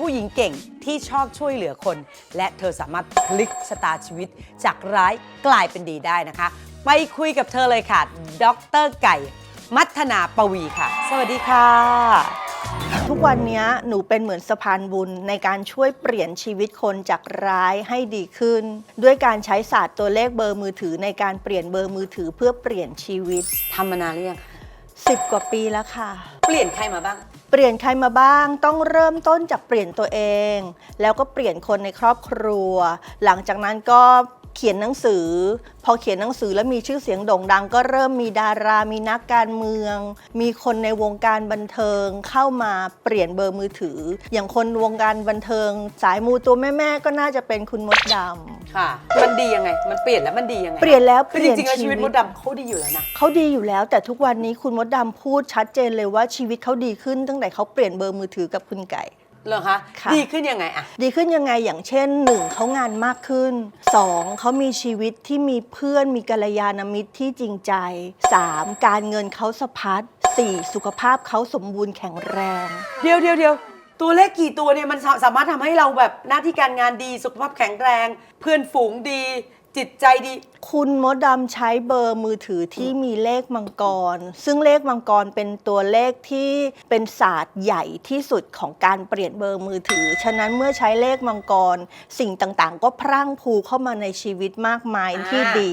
ผู้หญิงเก่งที่ชอบช่วยเหลือคน และเธอสามารถพลิกชะตาชีวิต จากร้ายกลายเป็นดีได้นะคะ ไปคุยกับเธอเลยค่ะ ดรไก่ มัทนาปวีค่ะ สวัสดีค่ะ ทุกวันนี้หนูเป็นเหมือนสะพานบุญในการช่วยเปลี่ยนชีวิตคนจากร้ายให้ดีขึ้น ด้วยการใช้ศาสตร์ตัวเลขเบอร์มือถือในการเปลี่ยนเบอร์มือถือเพื่อเปลี่ยนชีวิตทำมานานหรือยังคะ10กว่าปีแล้วค่ะเปลี่ยนใครมาบ้าง เปลี่ยนใครมาบ้างต้องเริ่มต้นจากเปลี่ยนตัวเอง แล้วก็เปลี่ยนคนในครอบครัว หลังจากนั้นก็ เขียนหนังสือ พอเขียนหนังสือแล้วมีชื่อเสียงโด่งดัง ก็เริ่มมีดารา มีนักการเมือง มีคนในวงการบันเทิงเข้ามาเปลี่ยนเบอร์มือถือ อย่างคนวงการบันเทิง สายมูตัวแม่ๆก็น่าจะเป็นคุณมดดำค่ะ มันดียังไง มันเปลี่ยนแล้วมันดียังไงเปลี่ยนแล้วคือเปจลี่ยนริงๆแล้วชีชีวิวิตตมดดำเขาดีอยู่แล้วนะเขาดีอยู่แล้ว แต่ทุกวันนี้คุณมดดำพูดชัดเจนเลยว่าชีวิตเขาดีขึ้นตั้งแต่เขาเปลี่ยนเบอร์มือถือกับคุณไก่ เหรอคะค่ะ ดีขึ้นยังไงอะ ดีขึ้นยังไงอย่างเช่น 1. เขางานมากขึ้น 2. เขามีชีวิตที่มีเพื่อนมีกัลยาณมิตรที่จริงใจ 3. การเงินเขาสะพัด 4. สุขภาพเขาสมบูรณ์แข็งแรง เดี๋ยวเดี๋ยวเดี๋ยวตัวเลขกี่ตัวเนี่ยมันสาสามารถทำให้เราแบบหน้าที่การงานดีสุขภาพแข็งแรง เพื่อนฝูงดี จิตใจดี คุณมดดำใช้เบอร์มือถือที่มีเลขมังกร ซึ่งเลขมังกรเป็นตัวเลขที่เป็นศาสตร์ใหญ่ที่สุดของการเปลี่ยนเบอร์มือถือ ฉะนั้นเมื่อใช้เลขมังกร สิ่งต่างๆ ก็พรั่งพรูเข้ามาในชีวิตมากมายอ่า ที่ดี